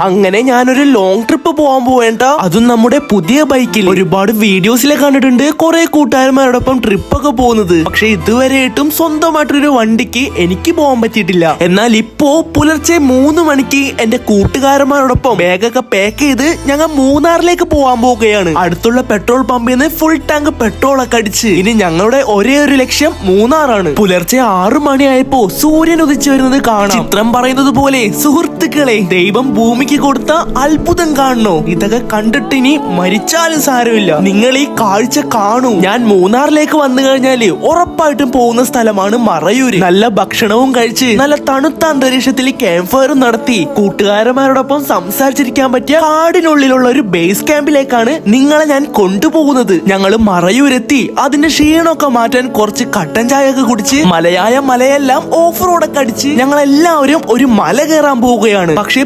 അങ്ങനെ ഞാനൊരു long trip പോകാൻ പോവേണ്ട. അതും നമ്മുടെ പുതിയ ബൈക്കിൽ ഒരുപാട് വീഡിയോസിലെ കണ്ടിട്ടുണ്ട് കുറെ കൂട്ടുകാരന്മാരോടൊപ്പം ട്രിപ്പ് ഒക്കെ പോകുന്നത്. പക്ഷെ ഇതുവരെയായിട്ടും സ്വന്തമായിട്ടൊരു വണ്ടിക്ക് എനിക്ക് പോകാൻ പറ്റിയിട്ടില്ല. എന്നാൽ ഇപ്പോ പുലർച്ചെ മൂന്ന് മണിക്ക് എന്റെ കൂട്ടുകാരന്മാരോടൊപ്പം ബാഗൊക്കെ പാക്ക് ചെയ്ത് ഞങ്ങൾ മൂന്നാറിലേക്ക് പോകാൻ പോവുകയാണ്. അടുത്തുള്ള പെട്രോൾ പമ്പിൽ നിന്ന് ഫുൾ ടാങ്ക് പെട്രോൾ ഒക്കെ അടിച്ച്. ഇനി ഞങ്ങളുടെ ഒരേ ഒരു ലക്ഷ്യം മൂന്നാറാണ്. പുലർച്ചെ ആറു മണിയായപ്പോ സൂര്യൻ ഉദിച്ചു വരുന്നത് കാണാം. ചിത്രം പറയുന്നത് പോലെ സുഹൃത്തുക്കളെ ദൈവം ഭൂമിക്ക് കൊടുത്ത അത്ഭുതം കാണണോ? ഇതൊക്കെ കണ്ടിട്ട് ഇനി മരിച്ചാലും സാരമില്ല. നിങ്ങൾ ഈ കാഴ്ച കാണൂ. ഞാൻ മൂന്നാറിലേക്ക് വന്നു കഴിഞ്ഞാൽ ഉറപ്പായിട്ടും പോകുന്ന സ്ഥലമാണ് മറയൂര്. നല്ല ഭക്ഷണവും കഴിച്ച് നല്ല തണുത്ത അന്തരീക്ഷത്തിൽ ക്യാമ്പ് ഫയറും നടത്തി കൂട്ടുകാരന്മാരോടൊപ്പം സംസാരിച്ചിരിക്കാൻ പറ്റിയ കാടിനുള്ളിലുള്ള ഒരു ബേസ് ക്യാമ്പിലേക്കാണ് നിങ്ങളെ ഞാൻ കൊണ്ടുപോകുന്നത്. ഞങ്ങൾ മറയൂരെത്തി അതിന്റെ ക്ഷീണമൊക്കെ മാറ്റാൻ കുറച്ച് കട്ടൻ ചായ ഒക്കെ കുടിച്ച് മലയായ മലയെല്ലാം ഓഫ് റോഡൊക്കെ അടിച്ച് ഞങ്ങൾ എല്ലാവരും ഒരു മല കയറാൻ പോവുകയാണ്. പക്ഷേ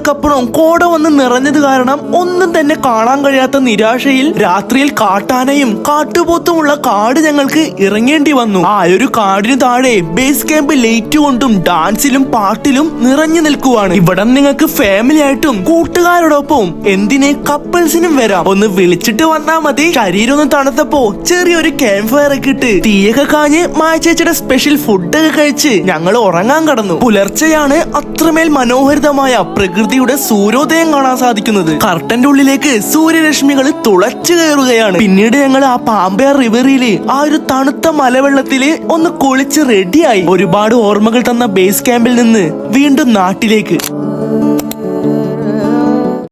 പ്രതീക്ഷകൾക്കപ്പുറം കോട വന്ന് നിറഞ്ഞത് കാരണം ഒന്നും തന്നെ കാണാൻ കഴിയാത്ത നിരാശയിൽ രാത്രിയിൽ കാട്ടാനയും കാട്ടുപോത്തുമുള്ള കാട് ഞങ്ങൾക്ക് ഇറങ്ങേണ്ടി വന്നു. ആ ഒരു കാടിന് താഴെ ബേസ് ക്യാമ്പ് ലൈറ്റ് കൊണ്ടും ഡാൻസിലും പാട്ടിലും നിറഞ്ഞു നിൽക്കുവാണ്. ഇവിടെ നിങ്ങൾക്ക് ഫാമിലി ആയിട്ടും കൂട്ടുകാരോടൊപ്പം എന്തിനെ കപ്പിൾസിനും വരാം. ഒന്ന് വിളിച്ചിട്ട് വന്നാ മതി. ശരീരം ഒന്ന് തണുത്തപ്പോ ചെറിയൊരു ക്യാമ്പ് ഫയർ ഒക്കെ ഇട്ട് തീയൊക്കെ കാഞ്ഞ് മായച്ചേച്ചിയുടെ സ്പെഷ്യൽ ഫുഡൊക്കെ കഴിച്ച് ഞങ്ങൾ ഉറങ്ങാൻ കടന്നു. പുലർച്ചെയാണ് അത്രമേൽ മനോഹരിതമായ പ്രകൃതിയുടെ സൂര്യോദയം കാണാൻ സാധിക്കുന്നത്. കർട്ടന്റെ ഉള്ളിലേക്ക് സൂര്യരശ്മികൾ തുളച്ചു കയറുകയാണ്. പിന്നീട് ഞങ്ങൾ ആ പാമ്പയർ റിവറിയിൽ ആ ഒരു തണുത്ത മലവെള്ളത്തിൽ ഒന്ന് കുളിച്ച് റെഡിയായി ഒരുപാട് ഓർമ്മകൾ തന്ന ബേസ് ക്യാമ്പിൽ നിന്ന് വീണ്ടും നാട്ടിലേക്ക്.